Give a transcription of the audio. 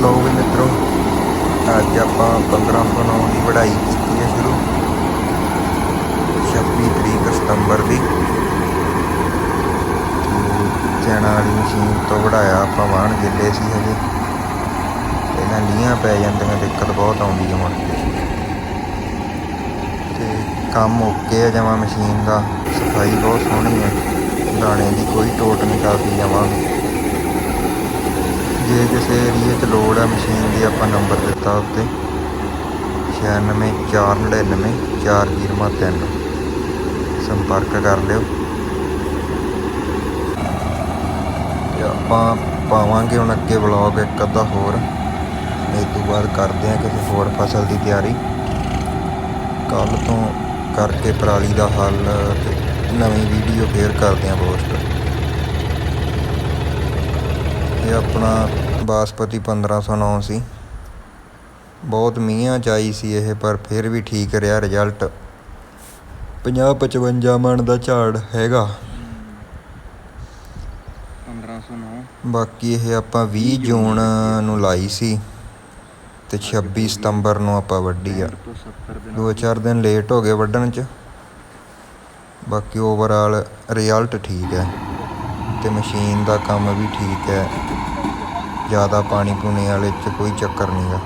ਲੋ ਵੀ ਮਿੱਤਰੋ, ਅੱਜ ਆਪਾਂ 1509 ਦੀ ਵੜਾਈ ਕੀਤੀ ਹੈ ਸ਼ੁਰੂ। 26 ਤਰੀਕ ਸਤੰਬਰ ਦੀ। ਤੇ ਚੈਨਾ ਵਾਲੀ ਮਸ਼ੀਨ ਤੋਂ ਵਢਾਇਆ ਆਪਾਂ ਵਾਹਣ ਗਿੱਲੇ ਸੀ ਹਜੇ। ਇਹਨਾਂ ਲੀਆਂ ਪੈ ਜਾਂਦੀਆਂ, ਦਿੱਕਤ ਬਹੁਤ ਆਉਂਦੀ ਹੈ ਮੁੜ ਕੇ। ਤੇ ਕੰਮ ਓਕੇ ਆ ਜਮਾ ਮਸ਼ੀਨ ਦਾ, ਸਫ਼ਾਈ ਬਹੁਤ ਸੋਹਣੀ ਹੈ। ਦਾਣੇ ਦੀ ਕੋਈ ਟੋਟ ਨਹੀਂ ਕਰਦੀ ਜਮਾ। ਜੇ ਕਿਸੇ ਏਰੀਏ 'ਚ ਲੋੜ ਹੈ ਮਸ਼ੀਨ ਦੀ ਆਪਾਂ ਨੰਬਰ ਦਿੱਤਾ ਉੱਤੇ। 964994 4003 ਸੰਪਰਕ ਕਰ ਲਿਓ। ਤੇ ਆਪਾਂ ਪਾਵਾਂਗੇ ਹੁਣ ਅੱਗੇ ਵਲੌਗ ਇੱਕ ਅੱਧਾ ਹੋਰ। ਇਸ ਤੋਂ ਬਾਅਦ ਕਰਦੇ ਹਾਂ ਕਿਸੇ ਹੋਰ ਫਸਲ ਦੀ ਤਿਆਰੀ। ਕੱਲ ਤੋਂ ਕਰਕੇ ਪਰਾਲੀ ਦਾ ਹੱਲ ਤੇ ਨਵੀਂ ਵੀਡੀਓ ਫੇਰ ਕਰਦੇ ਹਾਂ ਪੋਸਟ ਇਹ ਆਪਣਾ ਬਾਸਪਤੀ 1509 ਸੀ ਬਹੁਤ ਮੀਂਹਾਂ ਚ ਆਈ ਸੀ ਇਹ ਪਰ ਫਿਰ ਵੀ ਠੀਕ ਰਿਹਾ ਰਿਜ਼ਲਟ 50 55 ਮਣ ਦਾ ਝਾੜ ਹੈਗਾ। 1509 ਬਾਕੀ ਇਹ ਆਪਾਂ 20 ਜੂਨ ਨੂੰ ਲਾਈ ਸੀ ਤੇ 26 ਸਤੰਬਰ ਨੂੰ ਆਪਾਂ ਵੱਢੀ ਆ। ਤੋਂ 70 ਦਿਨ ਦੋ ਚਾਰ ਦਿਨ ਲੇਟ ਹੋ ਗਏ ਵੱਢਣ ਚ। ਬਾਕੀ ਓਵਰਆਲ ਰਿਜ਼ਲਟ ਠੀਕ ਹੈ ਤੇ ਮਸ਼ੀਨ ਦਾ ਕੰਮ ਵੀ ਠੀਕ ਹੈ। ਜ਼ਿਆਦਾ ਪਾਣੀ ਪੂਣੀ ਵਾਲੇ ਚ ਕੋਈ ਚੱਕਰ ਨਹੀਂਗਾ